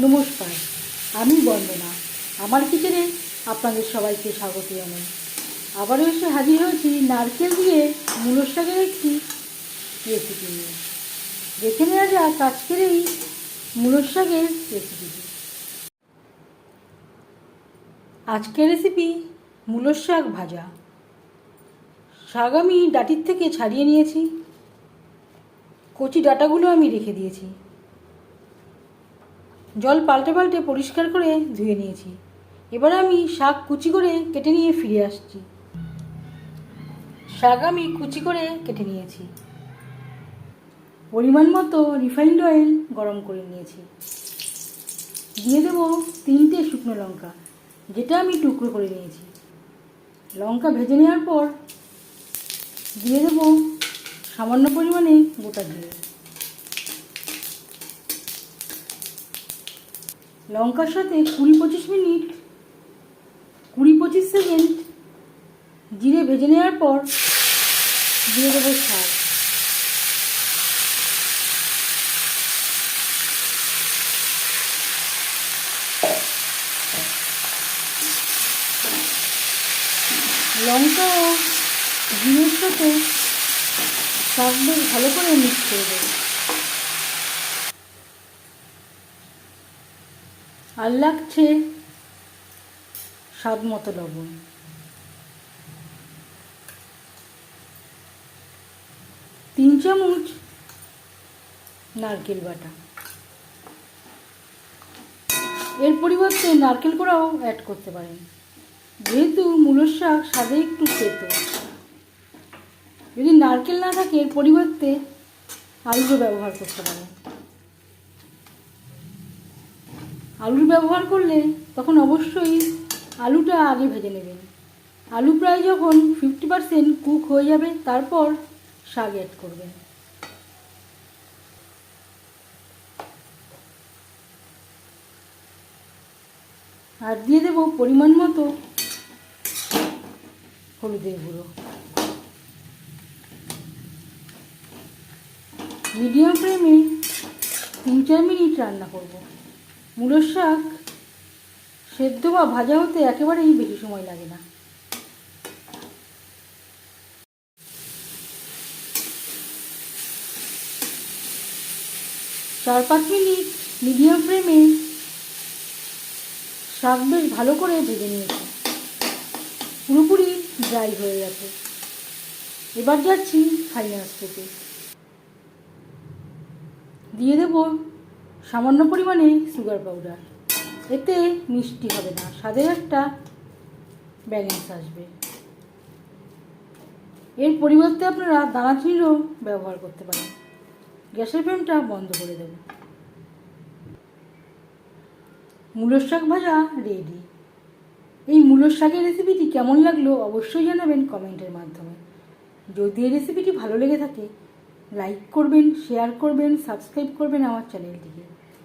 নমস্কার, আমি বন্দনা। আমার কিচেনে আপনাদের সবাইকে স্বাগত জানাই। আবারও এসে হাজির হয়েছি নারকেল দিয়ে মূলর শাকের একটি রেসিপি নিয়ে। দেখে নেওয়া যাক আজকের এই মূলর শাকের রেসিপিটি আজকের রেসিপি মূলর শাক ভাজা। শাক আমি ডাটির থেকে ছাড়িয়ে নিয়েছি। কচি ডাটাগুলো আমি রেখে দিয়েছি। জল পাল্টে পাল্টে পরিষ্কার করে ধুয়ে নিয়েছি। এবার আমি শাক কুচি করে কেটে নিয়ে ফিরে আসছি। শাক আমি কুচি করে কেটে নিয়েছি। পরিমাণ মতো রিফাইন্ড অয়েল গরম করে নিয়েছি। দিয়ে দেবো তিনটে শুকনো লঙ্কা, যেটা আমি টুকরো করে নিয়েছি। লঙ্কা ভেজে নেওয়ার পর দিয়ে দেবো সামান্য পরিমাণে গোটা জিরে। লঙ্কার সাথে কুড়ি পঁচিশ মিনিট, কুড়ি পঁচিশ সেকেন্ড জিরে ভেজে নেওয়ার পর দিয়ে দেবো শাক লঙ্কা ও জিরের সাথে বেশ ভালো করে মিক্স করে দেবো। আর লাগছে স্বাদ মতো লবণ। তিন চামচ নারকেল বাটা। এর পরিবর্তে নারকেল কোড়াও অ্যাড করতে পারেন। যেহেতু মূলর শাক স্বাদে একটু তেতো। যদি নারকেল না থাকে, এর পরিবর্তে আলুও ব্যবহার করতে পারেন। আলুর ব্যবহার করলে তখন অবশ্যই আলুটা আগে ভেজে নেবেন। আলু প্রায় যখন ফিফটি পারসেন্ট কুক হয়ে যাবে, তারপর শাক অ্যাড করবেন। আর দিয়ে দেব পরিমাণ মতো হলুদের গুঁড়ো। মিডিয়াম ফ্লেমে তিন চার মিনিট রান্না করব। মূলোর শাক সেদ্ধ বা ভাজা হতে একেবারেই বেশি সময় লাগে না। চার পাঁচ মিনিট মিডিয়াম ফ্লেমে শাক বেশ ভালো করে ভেজে নিয়েছি। পুরোপুরি ড্রাই হয়ে গেছে। এবার যাচ্ছি ফাইনাল স্টেপে দিয়ে দেব সামান্য পরিমাণে সুগার পাউডার এতে মিষ্টি হবে না, স্বাদের একটা ব্যালেন্স আসবে। এর পরিবর্তে আপনারা দানাচিনিরও ব্যবহার করতে পারেন। গ্যাসের ফ্লেমটা বন্ধ করে দেব। মূলর শাক ভাজা রেডি এই মূলর শাকের রেসিপিটি কেমন লাগল অবশ্যই জানাবেন কমেন্টের মাধ্যমে। যদি এই রেসিপিটি ভালো লেগে থাকে লাইক করবেন শেয়ার করবেন সাবস্ক্রাইব করবেন আমার চ্যানেলটিকে